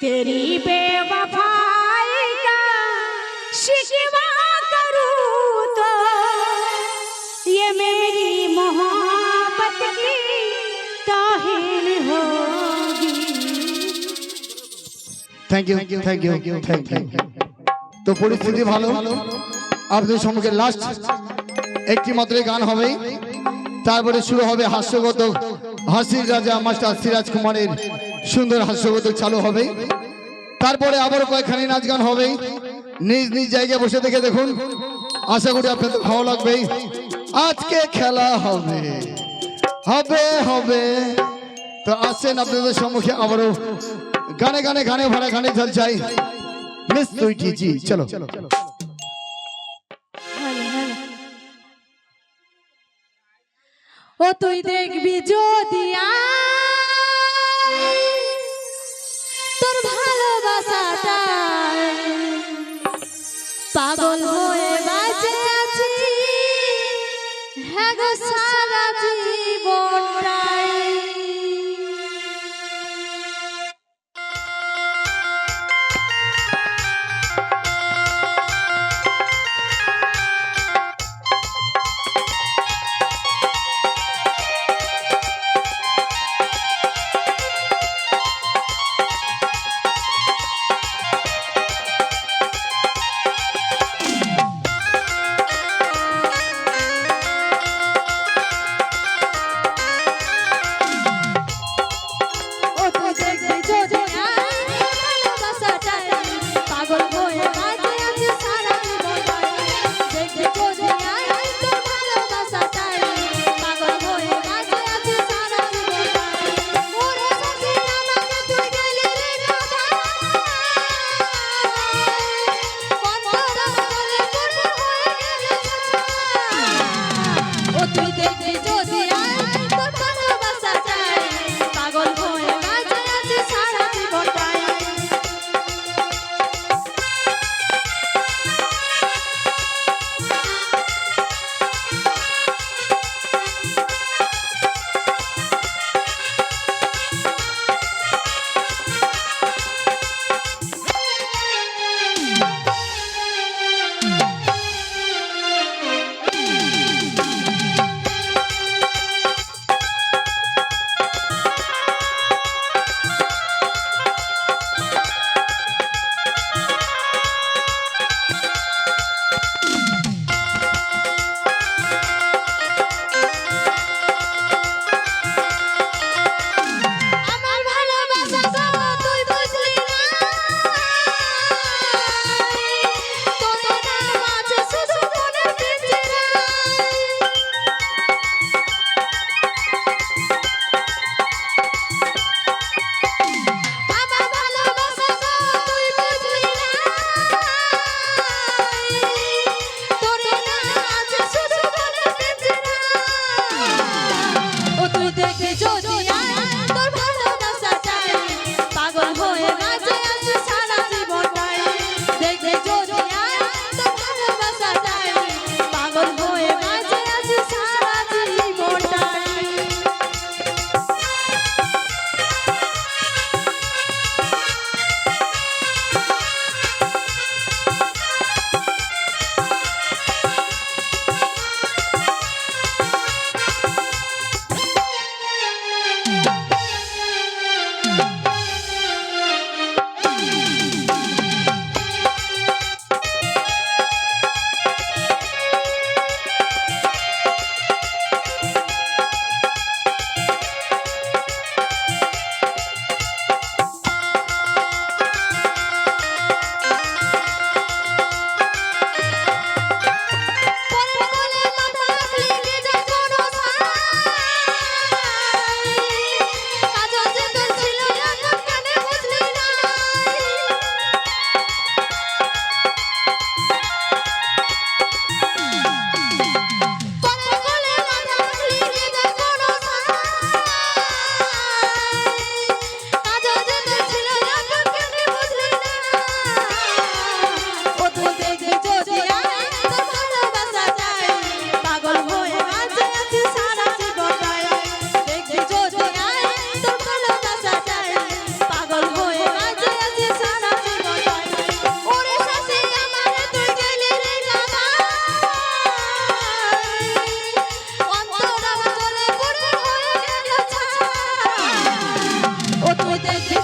तेरी बेवफाई का शिकवा करूं तो ये मेरी मोहब्बत की तौहीन होगी thank you thank you thank you তো পরিস্থিতি ভালো আপনাদের সম্মুখে লাস্ট একটি মাত্র গান হবে তারপরে শুরু হবে হাস্যগত হাসির রাজা মাস্টার সিরাজ কুমারের সুন্দর হাস্যগত চালু হবে। তারপরে আবার কয়েকখানি নাচ গান হবে। নিজ নিজ জায়গায় বসে থেকে দেখুন। আশা করি আপনাদের ভালো লাগবে। আজকে খেলা হবে। হবে হবে। তো আসছেন আপনাদের সম্মুখে আবারও গানে গানে গানে ভরা গানে জল চাই। মিস সুইটি জি চলো ও তুই দেখবি যদি Take